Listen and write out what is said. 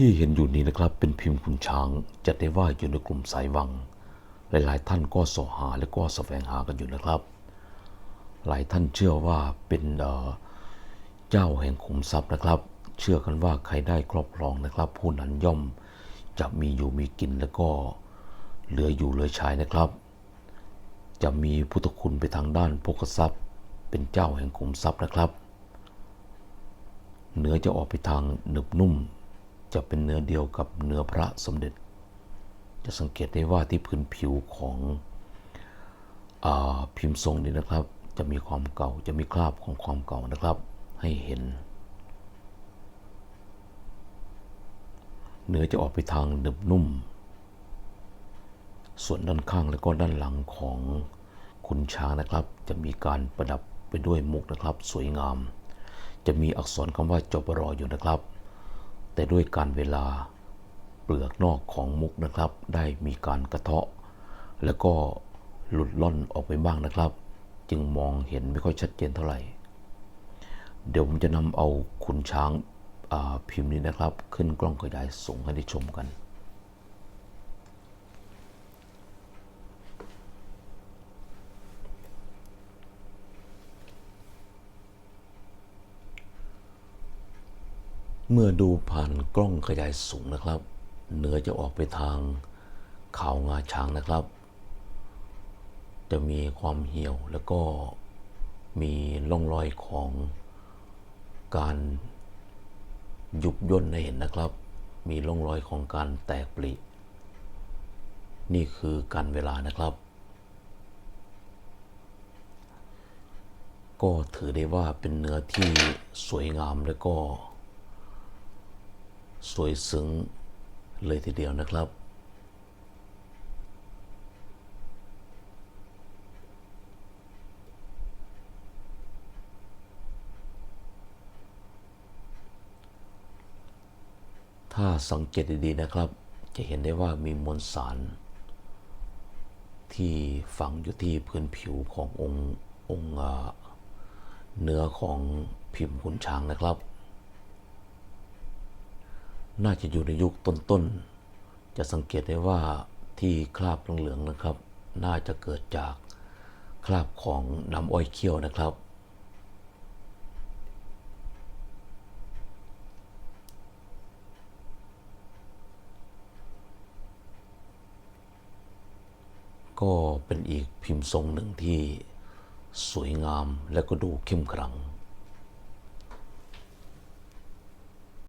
ที่เห็นอยู่นี้นะครับเป็นพิมพ์ขุนช้างจัดได้ว่าอยู่ในกลุ่มสายวัง หลายๆท่านก็สอหาและก็แสวงหากันอยู่นะครับ หลายท่านเชื่อว่าเป็นเอ่อเจ้าแห่งขุมทรัพย์นะครับ เชื่อกันว่าใครได้ครอบครองนะครับ ผู้นั้นย่อมจะมีอยู่มีกินแล้วก็เหลืออยู่เหลือใช้นะครับ จะมีพุทธคุณไปทางด้านพกทรัพย์ เป็นเจ้าแห่งขุมทรัพย์นะครับ เนื้อจะออกไปทางหนึบนุ่ม จะเป็นเนื้อเดียวกับเนื้อพระสมเด็จ จะสังเกตได้ว่าที่พื้นผิวของอพิมพ์ทรงนี้นะครับ จะมีความเก่าจะมีคราบของความเก่านะครับ ให้เห็น เนื้อจะออกไปทางหนึบนุ่ม ส่วนด้านข้างและก็ด้านหลังของคุณช้างนะครับ จะมีการประดับไปด้วยมุกนะครับ สวยงาม จะมีอักษรคำว่าจบรออยู่นะครับ แต่ด้วยการเวลาเปลือกนอกของมุกนะครับ ได้มีการกระเทาะ แล้วก็หลุดล่อนออกไปบ้างนะครับ จึงมองเห็นไม่ค่อยชัดเจนเท่าไหร่ เดี๋ยวผมจะนำเอาคุณช้างาพิมพ์นี้นะครับ ขึ้นกล้องขยายส่งให้ได้ชมกัน เมื่อดูผ่านกล้องขยายสูงนะครับเนื้อจะออกไปทางเขางาช้างนะครับ จะมีความเหี่ยวแล้วก็มีร่องรอยของการยุบย่นให้เห็นนะครับ มีร่องรอยของการแตกปรินี่คือการเวลานะครับ ก็ถือได้ว่าเป็นเนื้อที่สวยงามแล้วก็ สวยซึ้งเลยทีเดียวนะครับ ถ้าสังเกตดีๆนะครับ จะเห็นได้ว่ามีมวลสาร ที่ฝังอยู่ที่พื้นผิวขององค์องค์เนื้อของพิมพ์ขุนช้างนะครับ น่าจะอยู่ในยุคต้นๆ จะสังเกตได้ว่าที่คราบเหลืองๆนะครับ น่าจะเกิดจากคราบของน้ำอ้อยเคี่ยวนะครับ ก็เป็นอีกพิมพ์ทรงหนึ่งที่สวยงามและก็ดูเข้มขลัง